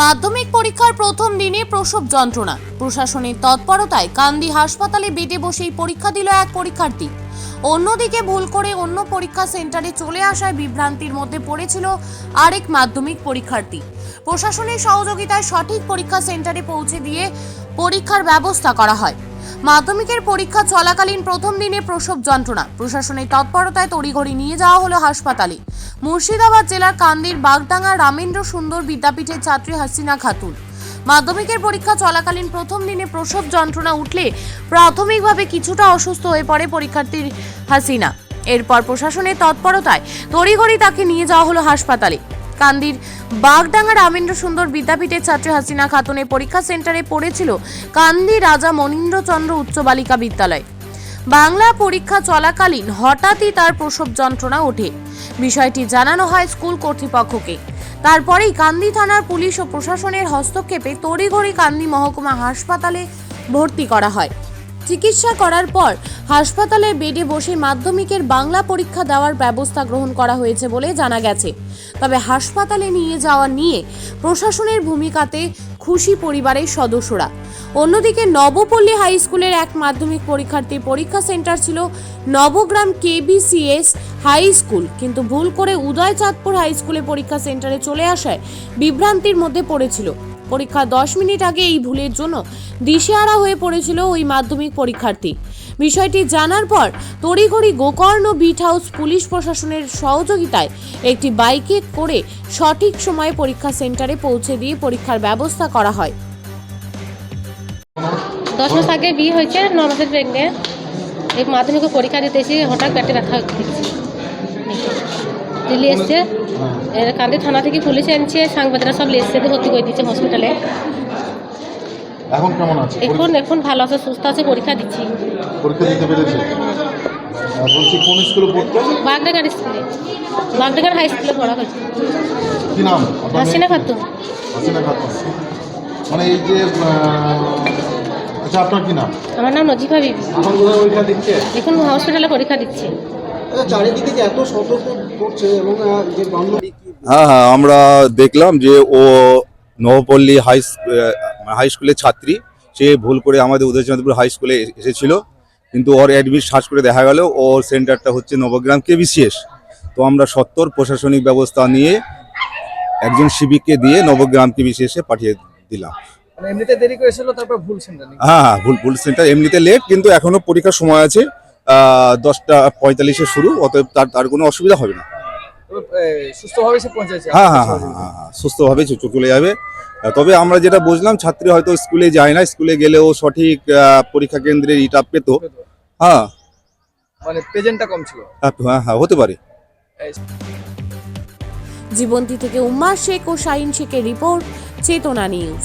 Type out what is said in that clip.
মাধ্যমিক পরীক্ষার প্রথম দিনে প্রসব যন্ত্রণা। প্রশাসনের তৎপরতায় কান্দি হাসপাতালে বেটে বসেই পরীক্ষা দিল এক পরীক্ষার্থী। অন্যদিকে ভুল করে অন্য পরীক্ষা সেন্টারে চলে আসায় বিভ্রান্তির মধ্যে পড়েছিল আরেক মাধ্যমিক পরীক্ষার্থী। প্রশাসনের সহযোগিতায় সঠিক পরীক্ষা সেন্টারে পৌঁছে দিয়ে পরীক্ষার ব্যবস্থা করা হয়। মাধ্যমিকের পরীক্ষা চলাকালীন প্রথম দিনে প্রসব যন্ত্রণা। প্রশাসনের তৎপরতায় তড়িঘড়ি নিয়ে যাওয়া হলো হাসপাতালে। মুর্শিদাবাদ জেলার কান্দির, বাগডাঙ্গা, রামেন্দ্র সুন্দর বিদ্যাপীঠের ছাত্রী হাসিনা খাতুন। মাধ্যমিকের পরীক্ষা চলাকালীন প্রথম দিনে প্রসব যন্ত্রণা উঠলে প্রাথমিকভাবে কিছুটা অসুস্থ হয়ে পড়ে পরীক্ষার্থীর হাসিনা। এরপর প্রশাসনের তৎপরতায় তড়িঘড়ি তাকে নিয়ে যাওয়া হলো হাসপাতালে। কান্দির বাগডাঙ্গা রামেন্দ্র সুন্দর বিদ্যাপীঠের ছাত্রী হাসিনা খাতুনের পরীক্ষা সেন্টারে পড়েছিল কান্দি রাজা মনীন্দ্রচন্দ্র উচ্চ বালিকা বিদ্যালয়। বাংলা পরীক্ষা চলাকালীন হঠাৎই তার প্রসব যন্ত্রণা ওঠে। বিষয়টি জানানো হয় স্কুল কর্তৃপক্ষকে। তারপরেই কান্দি থানার পুলিশ ও প্রশাসনের হস্তক্ষেপে তড়িঘড়ি কান্দি মহকুমা হাসপাতালে ভর্তি করা হয়। চিকিৎসা করার পর হাসপাতালে বেডে বসে মাধ্যমিকের বাংলা পরীক্ষা দেওয়ার ব্যবস্থা গ্রহণ করা হয়েছে বলে জানা গেছে। তবে হাসপাতালে নিয়ে যাওয়া নিয়ে প্রশাসনের ভূমিকাতে খুশি পরিবারের সদস্যরা। অন্যদিকে নবপল্লী হাই স্কুলের এক মাধ্যমিক পরীক্ষার্থীর পরীক্ষা সেন্টার ছিল নবগ্রাম কেবিসিএস হাই স্কুল। কিন্তু ভুল করে উদয়চাঁদপুর হাই স্কুলে পরীক্ষা সেন্টারে চলে আসায় বিভ্রান্তির মধ্যে পড়েছিল। পরীক্ষা দশ মিনিট আগে এই ভুলের জন্য দিশেহারা হয়ে পড়েছিল ওই মাধ্যমিক পরীক্ষার্থী। বিষয়টি জানার পর তড়িঘড়ি গোকর্ণ বিট হাউস পুলিশ প্রশাসনের সহযোগিতায় একটি বাইকে করে সঠিক সময়ে পরীক্ষা সেন্টারে পৌঁছে দিয়ে পরীক্ষার ব্যবস্থা করা হয়। দশ আগে বিয়ে হয়েছে, ন মাসের এই মাধ্যমিক পরীক্ষা দিতে এসে হঠাৎ পেটে ব্যথা দেখছি দিল্লি এসছে। কান্দি থানা থেকে পুলিশ এনেছে সাংবাদিকরা সব এসছে ভর্তি করে দিচ্ছে হসপিটালে এখন কেমন আছে? এখন এখন ভালো আছে সুস্থ আছে পরীক্ষা দিচ্ছি। পরীক্ষা দিতে পেরেছে? বলছি কোন স্কুলে পড়তো? বাগডাঙ্গার স্কুলে। বাগডাঙ্গার হাই স্কুলে পড়া হয়েছে। কি নাম? হাসিনা? খাতুন। হাসিনা খাতুন। মানে এই যে আচ্ছা আপনার কি নাম? আমার নাম নজিফা বিবি। এখন কোথায় পরীক্ষা দিচ্ছে? এখন হসপিটালে পরীক্ষা দিচ্ছে। চারিদিকে যে এত সতর্ক করছে এবং যে হ্যাঁ হ্যাঁ আমরা দেখলাম যে ও নবপল্লী হাই হাই স্কুলের ছাত্রী সে ভুল করে আমাদের উদয়চন্দ্রপুর হাই স্কুলে এসেছিল কিন্তু ওর অ্যাডমিট সার্চ করে দেখা গেল ওর সেন্টারটা হচ্ছে নবগ্রাম কেবিসিএস। তো আমরা সত্তর প্রশাসনিক ব্যবস্থা নিয়ে একজন শিবিককে দিয়ে নবগ্রাম কেবিসিএসে পাঠিয়ে দিলাম। মানে এমনিতে দেরি করেছিল তারপর ভুল সেন্টার হ্যাঁ হ্যাঁ ভুল ভুল সেন্টার এমনিতে লেট কিন্তু এখনও পরীক্ষার সময় আছে। দশটা পঁয়তাল্লিশে শুরু অতএব তার তার কোনো অসুবিধা হবে না। সুস্থভাবে সে পৌঁছেছে। হ্যাঁ হ্যাঁ হ্যাঁ হ্যাঁ, হ্যাঁ, হ্যাঁ, সুস্থভাবে চলে যাবে। তবে আমরা যেটা বুঝলাম ছাত্রী হয়তো স্কুলে যায় না স্কুলে গেলেও সঠিক পরীক্ষা কেন্দ্রের ইটা পেত। হ্যাঁ। মানে প্রেজেন্টটা কম ছিল। হ্যাঁ, হ্যাঁ হ্যাঁ হতে পারে। জীবন্তী থেকে উম্মার শেখ ও শাহিন শেখের রিপোর্ট চেতনা নিউজ।